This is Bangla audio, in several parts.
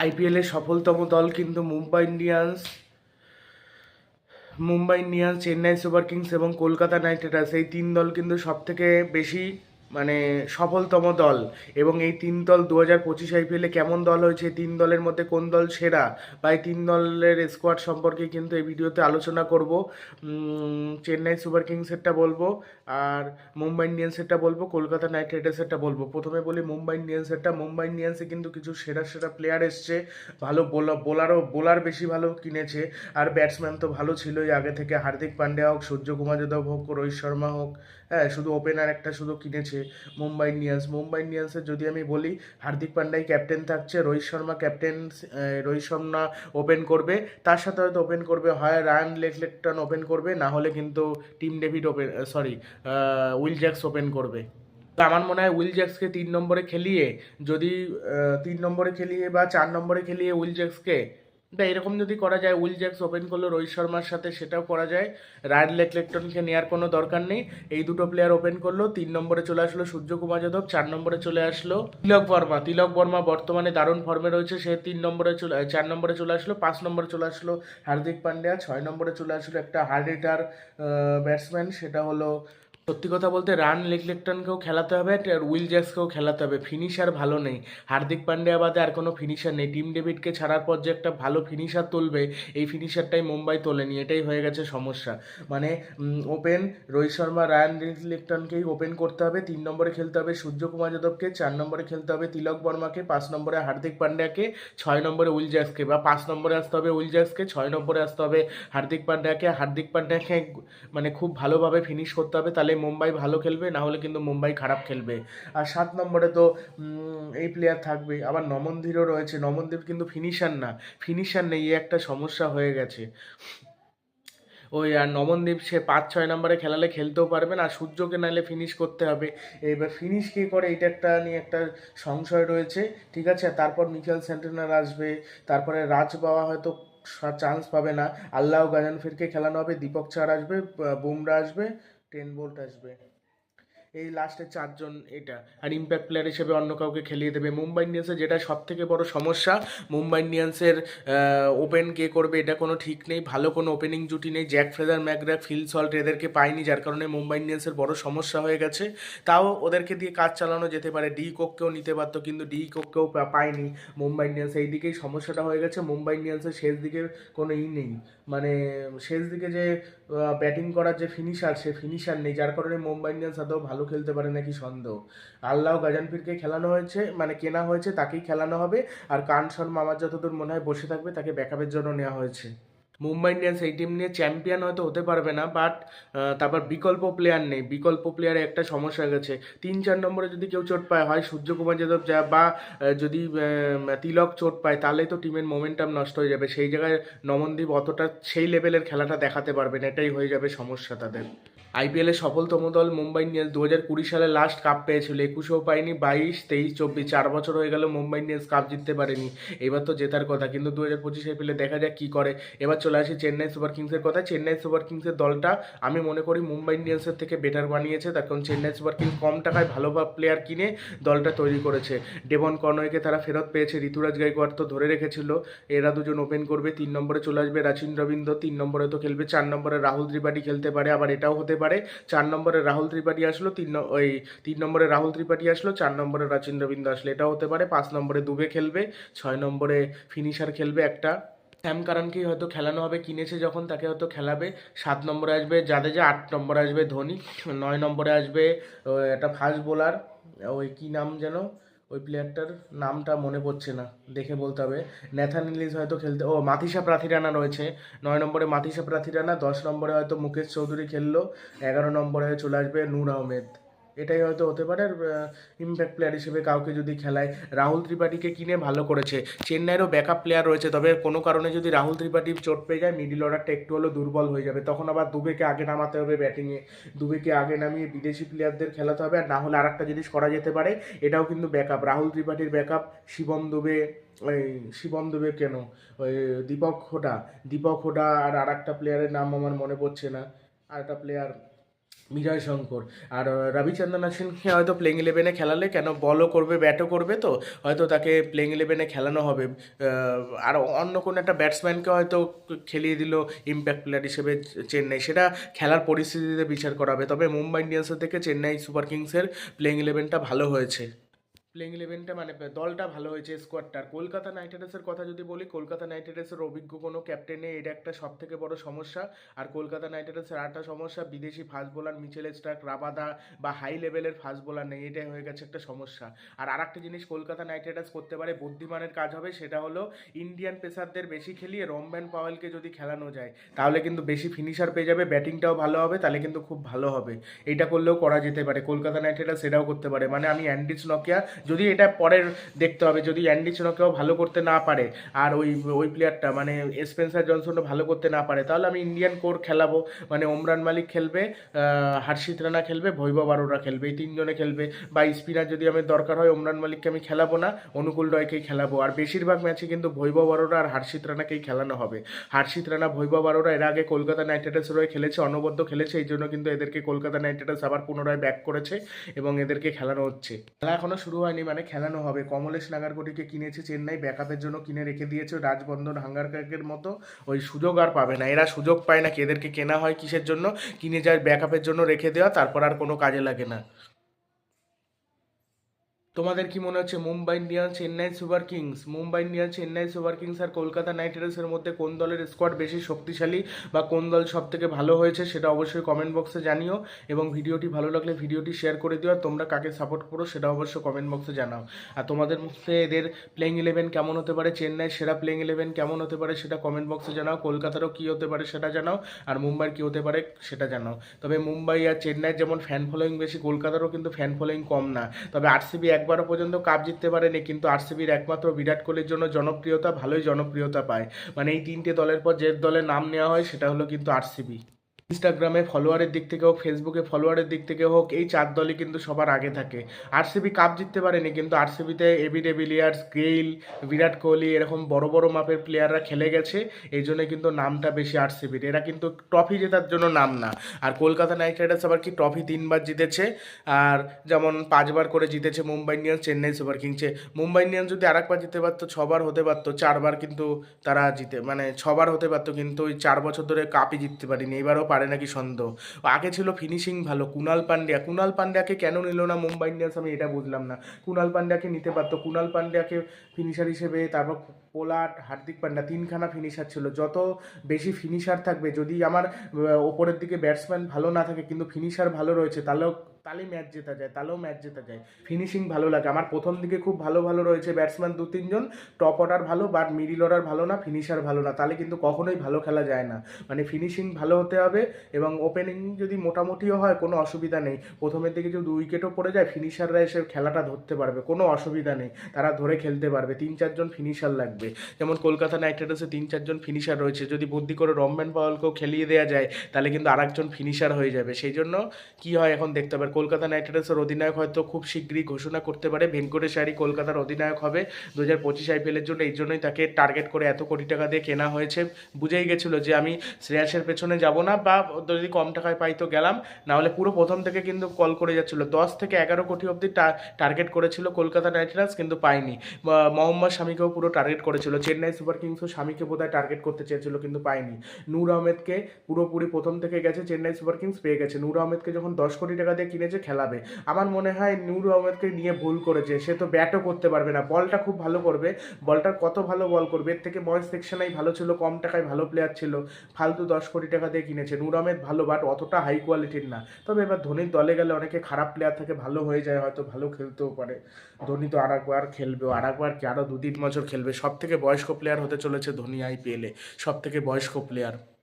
আইপিএলের সফলতম দল কিন্তু Mumbai Indians. Mumbai Indians, Chennai super kings এবং কলকাতা নাইট রাইডার্স, এই তিন দল কিন্তু সবথেকে বেশি মানে সফলতম দল। এবং এই তিন দল দু হাজার পঁচিশ আইপিএলে কেমন দল হয়েছে তিন দলের মধ্যে কোন দল সেরা, বা এই তিন দলের স্কোয়াড সম্পর্কে কিন্তু এই ভিডিওতে আলোচনা করব। চেন্নাই সুপার কিংসেরটা বলব, আর মুম্বাই ইন্ডিয়ান্সেরটা বলব, কলকাতা নাইট রাইডার্সেরটা বলব। প্রথমে বলি মুম্বাই ইন্ডিয়ান্সেরটা মুম্বাই ইন্ডিয়ান্সে কিন্তু কিছু সেরা সেরা প্লেয়ার এসছে। ভালো বোলার বোলারও বোলার বেশি ভালো কিনেছে। আর ব্যাটসম্যান তো ভালো ছিলই, আগে থেকে হার্দিক পান্ডিয়া হোক সূর্যকুমার যাদব হোক, রোহিত শর্মা হোক হ্যাঁ শুধু ওপেনার একটা শুধু কিনেছে মুম্বাই ইন্ডিয়ান্স। মুম্বাই ইন্ডিয়ান্সের যদি আমি বলি, হার্দিক পান্ডাই ক্যাপ্টেন থাকছে, রোহিত শর্মা ক্যাপ্টেন রোহিত শর্মা ওপেন করবে। তার সাথে হয়তো ওপেন করবে, হয় রায়ান লেকলেকটন ওপেন করবে, না হলে কিন্তু Tim David open sorry will Jacks open করবে। তো আমার মনে হয় উইল জ্যাক্সকে তিন নম্বরে খেলিয়ে, যদি তিন নম্বরে খেলিয়ে বা চার নম্বরে খেলিয়ে উইল জ্যাক্সকে তা এরকম যদি করা যায় উইল জ্যাক্স ওপেন করল রোহিত শর্মার সাথে, সেটাও করা যায়। রায়ান লেকলেকটনকে নেওয়ার কোনো দরকার নেই। এই দুটো প্লেয়ার ওপেন করল। তিন নম্বরে চলে আসলো সূর্যকুমার যাদব, চার নম্বরে চলে আসলো তিলক বর্মা। তিলক বর্মা বর্তমানে দারুণ ফর্মে রয়েছে। সে তিন নম্বরে চলে চার নম্বরে চলে আসলো, পাঁচ নম্বরে চলে আসলো হার্দিক পান্ডিয়া। ছয় নম্বরে চলে আসলো একটা হার্ড হিটার ব্যাটসম্যান সেটা হলো সত্যি কথা বলতে রান লেকলেকটনকেও খেলাতে হবে আর উইল জ্যাক্সকেও খেলাতে হবে। ফিনিশার ভালো নেই। হার্দিক পান্ডিয়া বাদে আর কোনো ফিনিশার নেই। টিম ডেভিডকে ছাড়ার পর যে একটা ভালো ফিনিশার তুলবে, এই ফিনিশারটাই মুম্বাই তোলেনি। এটাই হয়ে গেছে সমস্যা। মানে ওপেন রোহিত শর্মা রায়ান লেকটনকেই ওপেন করতে হবে। তিন নম্বরে খেলতে হবে সূর্যকুমার যাদবকে, চার নম্বরে খেলতে হবে তিলক বর্মাকে, পাঁচ নম্বরে হার্দিক পান্ডিয়াকে, ছয় নম্বরে উইল জ্যাক্সকে বা পাঁচ নম্বরে আসতে হবে উইল জ্যাক্সকে ছয় নম্বরে আসতে হবে হার্দিক পান্ডিয়াকে। হার্দিক পান্ডিয়াকে মানে খুব ভালোভাবে ফিনিশ করতে হবে। তাহলে মুম্বাই ভালো খেলবে, না হলে কিন্তু মুম্বাই খারাপ খেলবে। আর সাত নম্বরে তো এই প্লেয়ার থাকবে। আবার নমনধীরও রয়েছে। নমনদীপ কিন্তু ফিনিশার না। ফিনিশার নেই একটা সমস্যা হয়ে গেছে। ওই, আর নমনদীপ, সে পাঁচ, ছয় নম্বরে খেলালে খেলতেও পারবে না। আর সূর্যকে নাহলে ফিনিশ করতে হবে। এবার ফিনিশ কে করে এটা একটা নিয়ে একটা সংশয় রয়েছে। ঠিক আছে? তারপর মিচেল সেন্টেনার আসবে। তারপরে রাজ বাবা হয়তো চান্স পাবে না। আল্লাহ গাজানফিরকে খেলানো হবে। দীপক চার আসবে বুমরা আসবে। টেন বোল্ট আসবে। এই লাস্টে চারজন এটা। আর ইম্প্যাক্ট প্লেয়ার হিসেবে অন্য কাউকে খেলিয়ে দেবে। মুম্বাই ইন্ডিয়ান্সের যেটা সব থেকে বড় সমস্যা, মুম্বাই ইন্ডিয়ান্সের ওপেন কে করবে এটা কোনো ঠিক নেই। ভালো কোনো ওপেনিং জুটি নেই। Jake Fraser McGurk Phil Salt এদেরকে পায়নি, যার কারণে মুম্বাই ইন্ডিয়ান্সের বড় সমস্যা হয়ে গেছে। তাও ওদেরকে দিয়ে কাজ চালানো যেতে পারে। ডি কোককেও নিতে পারতো কিন্তু ডি কোককেও পায়নি মুম্বাই ইন্ডিয়ান্স এই দিকেই সমস্যাটা হয়ে গেছে। মুম্বাই ইন্ডিয়ান্সের শেষ দিকে কোনো ই নেই। মানে শেষ দিকে যে ব্যাটিং করার যে ফিনিশার সে ফিনিশার নেই। যার কারণে মুম্বাই ইন্ডিয়ান্স আদৌ ভালো খেলতে পারে নাকি সন্দেহ? আল্লাহ গাজানফিরকে খেলানো হয়েছে মানে কেনা হয়েছে, তাকেই খেলানো হবে। আর কান শর্মা আমার যতদূর মনে হয় বসে থাকবে, তাকে ব্যাকআপের জন্য নেওয়া হয়েছে। মুম্বাই ইন্ডিয়ান্স এই টিম নিয়ে চ্যাম্পিয়ন হয়তো হতে পারবে না বাট তারপর বিকল্প প্লেয়ার নেই। বিকল্প প্লেয়ারে একটা সমস্যা গেছে। তিন, চার নম্বরে যদি কেউ চোট পায়, হয় সূর্যকুমার যাদব যা, বা যদি তিলক চোট পায় তাহলে তো টিমের মোমেন্টাম নষ্ট হয়ে যাবে। সেই জায়গায় নমনদীপ অতটা সেই লেভেলের খেলাটা দেখাতে পারবে না। এটাই হয়ে যাবে সমস্যা তাদের। আইপিএলের সফলতম দল মুম্বাই ইন্ডিয়ান্স দু হাজার কুড়ি সালে লাস্ট কাপ পেয়েছিল। একুশেও পায়নি, বাইশ, তেইশ, চব্বিশ, চার বছর হয়ে গেল মুম্বাই ইন্ডিয়ান্স কাপ জিততে পারেনি। এবার তো জেতার কথা, কিন্তু দু হাজার পঁচিশ আইপিএলে দেখা যাক কী করে। এবার চলে আসি চেন্নাই সুপার কিংসের কথা চেন্নাই সুপার কিংসের দলটা আমি মনে করি মুম্বাই ইন্ডিয়ান্সের থেকে বেটার বানিয়েছে। তার কারণ চেন্নাই সুপার কিংস কম টাকায় ভালো প্লেয়ার কিনে দলটা তৈরি করেছে। ডেভন কনওয়েকে তারা ফেরত পেয়েছে। ঋতুরাজ গাইকোয়াড় তো ধরে রেখেছিল। এরা দুজন ওপেন করবে, তিন নম্বরে চলে আসবে রাচিন রবীন্দ্র, তিন নম্বরে তো খেলবে, চার নম্বরে রাহুল ত্রিপাঠী খেলতে পারে। আবার এটাও হতে পারে। চার নম্বরে রাহুল ত্রিপাঠী আসলো, তিন ওই তিন নম্বরে রাহুল ত্রিপাঠী আসলো, চার নম্বরে রাচিন রবীন্দ্র আসলো, এটাও হতে পারে, পাঁচ নম্বরে দুবে খেলবে, ছয় নম্বরে ফিনিশার খেলবে একটা। স্যাম কারানকেই হয়তো খেলানো হবে, কিনেছে যখন, তাকে হয়তো খেলাবে, সাত নম্বরে আসবে জাদেজা, আট নম্বরে আসবে ধোনি, নয় নম্বরে আসবে একটা ফাস্ট বোলার ওই কী নাম যেন? ওই প্লেয়ারটার নামটা মনে পড়ছে না, দেখে বলতে হবে। ন্যাথান ইলিস হয়তো খেলতে, ও মাথিসা প্রাথিরানা রয়েছে। নয় নম্বরে মাথিসা প্রাথিরানা, দশ নম্বরে হয়তো মুকেশ চৌধুরী খেললো, এগারো নম্বরে চলে আসবে নূর আহমেদ। এটাই হয়তো হতে পারে ইম্প্যাক্ট প্লেয়ার হিসেবে কাউকে যদি খেলায় রাহুল ত্রিপাঠীকে কিনে ভালো করেছে। চেন্নাইয়েরও ব্যাকআপ প্লেয়ার রয়েছে, তবে কোনো কারণে যদি রাহুল ত্রিপাঠী চোট পেয়ে যায় মিডিল অর্ডারটা একটু হলেও দুর্বল হয়ে যাবে। তখন আবার দুবেকে আগে নামাতে হবে ব্যাটিংয়ে দুবেকে আগে নামিয়ে বিদেশি প্লেয়ারদের খেলাতে হবে, আর না হলে আর একটা জিনিস করা যেতে পারে, এটাও কিন্তু ব্যাকআপ রাহুল ত্রিপাঠীর ব্যাকআপ শিবম দুবে, ওই শিবম দুবে কেন? ওই দীপক হোডা। দীপক হোডা আর আর একটা প্লেয়ারের নাম আমার মনে পড়ছে না। আর একটা প্লেয়ার বিজয় শঙ্কর আর রবিচন্দ্রন অশ্বিনকে হয়তো প্লেইং ইলেভেনে খেলালে। কেন বলও করবে ব্যাটও করবে তো? হয়তো তাকে প্লেইং ইলেভেনে খেলানো হবে। আর অন্য কোনো একটা ব্যাটসম্যানকে হয়তো খেলিয়ে দিল ইম্প্যাক্ট প্লেয়ার হিসেবে চেন্নাই। সেটা খেলার পরিস্থিতিতে বিচার করা হবে। তবে মুম্বাই ইন্ডিয়ান্সের থেকে চেন্নাই সুপার কিংসের প্লেইং ইলেভেনটা ভালো হয়েছে। প্লেইং ইলেভেনটা মানে দলটা ভালো হয়েছে স্কোয়াডটা আর কলকাতা নাইট রাইডার্সের কথা যদি বলি, কলকাতা নাইট রাইডার্সের অভিজ্ঞ কোনো ক্যাপ্টেন নেই, এটা একটা সব থেকে বড় সমস্যা। আর কলকাতা নাইট রাইডার্সের আরেকটা সমস্যা, বিদেশি fast bowler Mitchell Starc Rabada বা হাই লেভেলের ফাস্ট বোলার নেই, এটাই হয়ে গেছে একটা সমস্যা। আর আরেকটা জিনিস কলকাতা নাইট রাইডার্স করতে পারে, বুদ্ধিমানের কাজ হবে, সেটা হলো ইন্ডিয়ান পেসারদের বেশি খেলিয়ে রমব্যান পাওয়েলকে যদি খেলানো যায়, তাহলে কিন্তু বেশি ফিনিশার পেয়ে যাবে, ব্যাটিংটাও ভালো হবে, তাহলে কিন্তু খুব ভালো হবে। এটা করলেও করা যেতে পারে, কলকাতা নাইট রাইডার্স সেটাও করতে পারে। মানে আমি অ্যান্ডিস নকিয়া যদি এটা পরের দেখতে হবে, যদি অ্যান্ডিস নকিয়াও ভালো করতে না পারে, আর ওই ওই প্লেয়ারটা মানে স্পেন্সার জনসনও ভালো করতে না পারে, তাহলে আমি ইন্ডিয়ান কোর খেলাবো মানে ওমরান মালিক খেলবে হার্ষিত রানা খেলবে ভৈবব আরোরা খেলবে, এই তিনজনে খেলবে, বা স্পিনার যদি আমার দরকার হয় ওমরান মালিককে আমি খেলাবো না অনুকূল রয়কেই খেলাবো, আর বেশিরভাগ ম্যাচে কিন্তু ভৈবব আরোরা আর হার্ষিত রানাকেই খেলানো হবে। হার্ষিত রানা ভৈবব আরোরা এর আগে কলকাতা নাইট রাইডার্সের হয়ে খেলেছে, অনবদ্য খেলেছে, এই জন্য কিন্তু এদেরকে কলকাতা নাইট রাইডার্স আবার পুনরায় ব্যাক করেছে, এবং এদেরকে খেলানো হচ্ছে। খেলা এখনও শুরু হয়নি। মানে খেলানো হবে। কমলেশ নাগারকোটিকে কিনেছে চেন্নাই, ব্যাকআপের জন্য কিনে রেখে দিয়েছে রাজবন্ধন হাঙ্গারকাকের মতো। ওই সুযোগ আর পাবে না। এরা সুযোগ পায় না কেদেরকে কেনা হয় কিসের জন্য? কিনে যায় ব্যাকআপের জন্য রেখে দেওয়া, তারপর আর কোনো কাজে লাগে না। তোমাদের কি মনে হচ্ছে Mumbai Indian Chennai Super Kings? Mumbai Indian Chennai Super Kings আর কলকাতা নাইট রাইডার্সের মধ্যে কোন দলের স্কোয়াড বেশি শক্তিশালী বা কোন দল সব থেকে ভালো হয়েছে সেটা অবশ্যই কমেন্ট বক্সে জানিও এবং ভিডিওটি ভালো লাগলে ভিডিওটি শেয়ার করে দিও আর তোমরা কাকে সাপোর্ট করো সেটা অবশ্যই কমেন্ট বক্সে জানাও। আর তোমাদের মধ্যে এদের প্লেইং ইলেভেন কেমন হতে পারে চেন্নাই সেরা প্লেইং ইলেভেন কেমন হতে পারে সেটা কমেন্ট বক্সে জানাও, কলকাতারও কী হতে পারে সেটা জানাও আর মুম্বাইয়ের কী হতে পারে সেটা জানাও। তবে মুম্বাই আর চেন্নাইয়ের যেমন ফ্যান ফলোয়িং বেশি, কলকাতারও কিন্তু ফ্যান ফলোয়িং কম না। তবে আরসিবি একবারও পর্যন্ত কাপ জিততে পারেনি, কিন্তু আরসিবির একমাত্র বিরাট কোহলির জন্য জনপ্রিয়তা, ভালোই জনপ্রিয়তা পায়। মানে এই তিনটে দলের পর যে দলের নাম নেওয়া হয়, সেটা হলো কিন্তু আরসিবি। ইনস্টাগ্রামে ফলোয়ারের দিক থেকে হোক ফেসবুকে ফলোয়ারের দিক থেকে হোক, এই চার দলই কিন্তু সবার আগে থাকে। আরসিবি কাপ জিততে পারেনি, কিন্তু আরসিবিতে AB de Villiers Gayle Virat Kohli এরকম বড় বড় মাপের প্লেয়াররা খেলে গেছে, এই জন্য কিন্তু নামটা বেশি আরসিবির এরা কিন্তু ট্রফি জেতার জন্য নাম না। আর কলকাতা নাইট রাইডার্স আবার কি ট্রফি তিনবার জিতেছে, আর যেমন পাঁচবার করে জিতেছে মুম্বাই ইন্ডিয়ান্স চেন্নাই সুপার কিংসে মুম্বাই ইন্ডিয়ান্স যদি আরেকবার জিতে পারতো, ছবার হতে পারতো, চারবার কিন্তু তারা জিতে মানে ছবার হতে পারতো, কিন্তু ওই চার বছর ধরে কাপই জিততে পারিনি। এবারও পারে নাকি সন্দেহ? আগে ছিল ফিনিশিং ভালো, কুনাল পান্ডিয়া। কুনাল পান্ডিয়াকে কেন নিল না মুম্বাই ইন্ডিয়ান্স আমি এটা বুঝলাম না। কুনাল পান্ডিয়াকে নিতে পারতো। কুনাল পান্ডিয়াকে ফিনিশার হিসেবে তারপর পোলাট হার্দিক পান্ডা তিনখানা ফিনিশার ছিল। যত বেশি ফিনিশার থাকবে, যদি আমার ওপরের দিকে ব্যাটসম্যান ভালো না থাকে, কিন্তু ফিনিশার ভালো রয়েছে, তাহলেও তাহলেই ম্যাচ জেতা যায় তাহলেও ম্যাচ জেতা যায়। ফিনিশিং ভালো লাগে। আমার প্রথম দিকে খুব ভালো ভালো রয়েছে ব্যাটসম্যান দু, তিনজন। টপ অর্ডার ভালো বাট মিডিল অর্ডার ভালো না ফিনিশার ভালো না। তাহলে কিন্তু কখনোই ভালো খেলা যায় না। মানে ফিনিশিং ভালো হতে হবে এবং ওপেনিং যদি মোটামুটিও হয়, কোনো অসুবিধা নেই। প্রথমের দিকে যদি উইকেটও পড়ে যায় ফিনিশাররা এসে খেলাটা ধরতে পারবে, কোনো অসুবিধা নেই। তারা ধরে খেলতে পারবে। তিন চারজন ফিনিশার লাগবে। যেমন কলকাতা নাইট রাইডার্সে তিন চারজন ফিনিশার রয়েছে। যদি বুদ্ধি করে রমম্যান পাওয়ালকেও খেলিয়ে দেওয়া যায়, তাহলে কিন্তু আরেকজন ফিনিশার হয়ে যাবে। সেই জন্য কী হয় এখন দেখতে হবে। কলকাতা নাইট রাইডার্সের অধিনায়ক হয়তো খুব শীঘ্রই ঘোষণা করতে পারে। ভেঙ্কটেশ কলকাতার অধিনায়ক হবে। দু হাজার পঁচিশ আইপিএলের জন্য এই জন্যই তাকে টার্গেট করে এত কোটি টাকা দিয়ে কেনা হয়েছে। বুঝেই গেছিল যে আমি শ্রেয়াসের পেছনে যাব না বা যদি কম টাকায় পাই তো গেলাম। নাহলে পুরো প্রথম থেকে কিন্তু কল করে যাচ্ছিল। দশ থেকে এগারো কোটি অবধি টার্গেট করেছিল কলকাতা নাইট রাইডার্স কিন্তু পায়নি। মোহাম্মদ শামিকেও পুরো টার্গেট করেছিল। চেন্নাই সুপার কিংসও শামিকে বোধহয় টার্গেট করতে চেয়েছিল কিন্তু পায়নি। নূর আহমেদকে পুরোপুরি প্রথম থেকে গেছে চেন্নাই সুপার কিংস, পেয়ে গেছে। নূর আহমেদকে যখন দশ কোটি টাকা দিয়ে কিনেছে খেলাবে। আমার মনে হয় নূর আহমেদকে নিয়ে ভুল করেছে। সে তো ব্যাটও করতে পারবে না। বলটা খুব ভালো করবে। বলটার কত ভালো বল করবে? এর থেকে মহেশ সেকশনাই ভালো ছিল, কম টাকায় ভালো প্লেয়ার ছিল। ফালতু দশ কোটি টাকা দিয়ে কিনেছে। নূর আহমেদ ভালো বাট অতটা হাই কোয়ালিটির না। তবে এবার ধোনির দলে গেলে অনেকে খারাপ প্লেয়ার থেকে ভালো হয়ে যায়, হয়তো ভালো খেলতেও পারে। ধোনি তো আর একবার খেলবে আর একবার কি আরও দু তিন বছর খেলবে? সব থেকে বয়স্ক প্লেয়ার হতে চলেছে ধোনি আইপিএলে সব থেকে বয়স্ক প্লেয়ার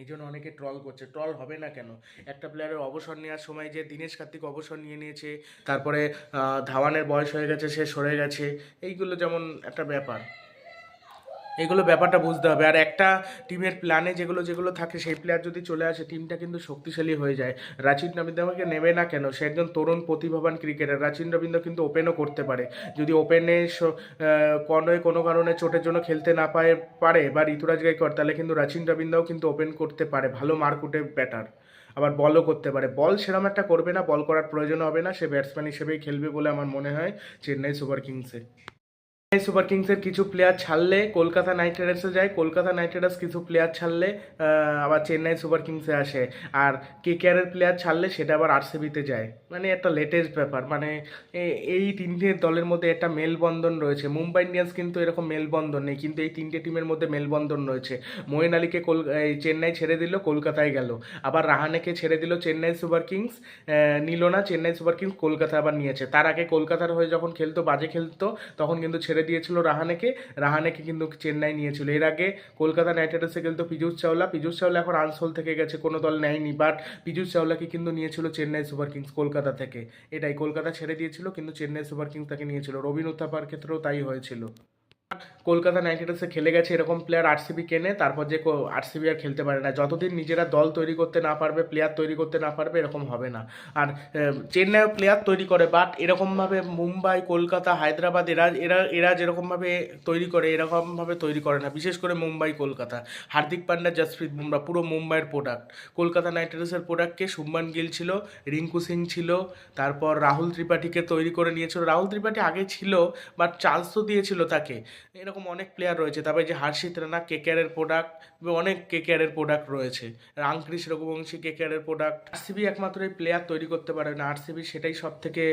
এই জন্য অনেকে ট্রল করছে। ট্রল হবে না কেন? একটা প্লেয়ারের অবসর নেওয়ার সময় যে দীনেশ কার্তিক অবসর নিয়ে নিয়েছে, তারপরে ধাওয়ানের বয়স হয়ে গেছে, সে সরে গেছে, এইগুলো যেমন একটা ব্যাপার। এগুলো ব্যাপারটা বুঝতে হবে। আর একটা টিমের প্ল্যানে যেগুলো যেগুলো থাকে, সেই প্লেয়ার যদি চলে আসে টিমটা কিন্তু শক্তিশালী হয়ে যায়। রাচিন রবীন্দ্রকে নেবে না কেন? সে একজন তরুণ প্রতিভাবান ক্রিকেটার রাচিন রবীন্দ্র কিন্তু ওপেনও করতে পারে। যদি ওপেনে কোনো কোনো কারণে চোটের জন্য খেলতে না পারে পারে বা ঋতুরাজ গাইকর তাহলে কিন্তু রাচিন রবীন্দ্রও কিন্তু ওপেন করতে পারে। ভালো মারকুটে ব্যাটার আবার বলও করতে পারে। বল সেরকম একটা করবে না বল করার প্রয়োজন হবে না। সে ব্যাটসম্যান হিসেবেই খেলবে বলে আমার মনে হয় চেন্নাই সুপার কিংসে। সুপার কিংসের কিছু প্লেয়ার ছাড়লে কলকাতা নাইট রাইডার্সে যায়, কলকাতা নাইট রাইডার্স কিছু প্লেয়ার ছাড়লে আবার চেন্নাই সুপার কিংসে আসে। আর কে কেয়ারের প্লেয়ার ছাড়লে সেটা আবার আরসিবিতে যায়। মানে একটা লেটেস্ট ব্যাপার। মানে এই তিনটে দলের মধ্যে একটা মেলবন্ধন রয়েছে। মুম্বাই ইন্ডিয়ান্স কিন্তু এরকম মেলবন্ধন নেই। কিন্তু এই তিনটে টিমের মধ্যে মেলবন্ধন রয়েছে। মোয়েন আলীকে কল চেন্নাই ছেড়ে দিল, কলকাতায় গেল। আবার রাহানেকে ছেড়ে দিল চেন্নাই সুপার কিংস। নিল না, চেন্নাই সুপার কিংস কলকাতা আবার নিয়েছে। তার আগে কলকাতার হয়ে যখন খেলতো, বাজে খেলতো, তখন কিন্তু ছেড়ে দিয়েছিল রাহানেকে। রাহানেকে কিন্তু চেন্নাই নিয়েছিল। এর আগে কলকাতা নাইট রাইডার্সে খেলতো পীযুষ চাওলা। পীযুষ চাওলা এখন আনসোল থেকে গেছে, কোনো দল নেয়নি। বাট পীযুষ চাওলাকে কিন্তু নিয়েছিল চেন্নাই সুপার কিংস কলকাতা থেকে। এটাই, কলকাতা ছেড়ে দিয়েছিল, কিন্তু চেন্নাই সুপার কিংস তাকে নিয়েছিল। রবিন উত্থাপার ক্ষেত্রেও তাই হয়েছিল। কলকাতা নাইট রাইডার্সে খেলে গেছে এরকম প্লেয়ার আরসিবি কেনে, তারপর যে আরসিবি আর খেলতে পারে না। যতদিন নিজেরা দল তৈরি করতে না পারবে প্লেয়ার তৈরি করতে না পারবে, এরকম হবে না। আর চেন্নাইও প্লেয়ার তৈরি করে বাট এরকমভাবে মুম্বাই, কলকাতা, হায়দ্রাবাদ এরা এরা এরা যেরকমভাবে তৈরি করে, এরকমভাবে তৈরি করে না। বিশেষ করে মুম্বাই, কলকাতা। হার্দিক পান্ডা, জসপ্রীত বুমরা, পুরো মুম্বাইয়ের প্রোডাক্ট কলকাতা নাইট রাইডার্সের প্রোডাক্টকে শুভমান গিল ছিল, রিঙ্কু সিং ছিল, তারপর রাহুল ত্রিপাঠীকে তৈরি করে নিয়েছিল। রাহুল ত্রিপাঠী আগে ছিল বাট চান্স তো দিয়েছিল তাকে। এরকম অনেক প্লেয়ার রয়েছে। তারপরে যে হার্ষিত রানা কেকেআরের প্রোডাক্ট অনেক কেকেআরের প্রোডাক্ট রয়েছে। রাংক্রিস রঘুবংশী কেকেআরের প্রোডাক্ট আরসিবি একমাত্র এই প্লেয়ার তৈরি করতে পারে না। আরসিবি সেটাই সব থেকে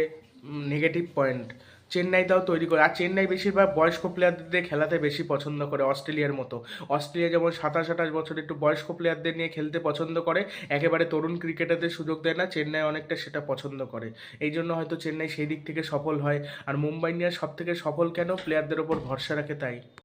নেগেটিভ পয়েন্ট চেন্নাইটাও তৈরি করে, আর চেন্নাই বেশিরভাগ বয়স্ক প্লেয়ারদের খেলাতে বেশি পছন্দ করে অস্ট্রেলিয়ার মতো। অস্ট্রেলিয়া যেমন সাতাশ, আঠাশ বছর একটু বয়স্ক প্লেয়ারদের নিয়ে খেলতে পছন্দ করে, একেবারে তরুণ ক্রিকেটারদের সুযোগ দেয় না, চেন্নাই অনেকটা সেটা পছন্দ করে। এই জন্য হয়তো চেন্নাই সেই দিক থেকে সফল হয়, আর মুম্বাই নিয়ে সব থেকে সফল কেন প্লেয়ারদের ওপর ভরসা রাখে তাই?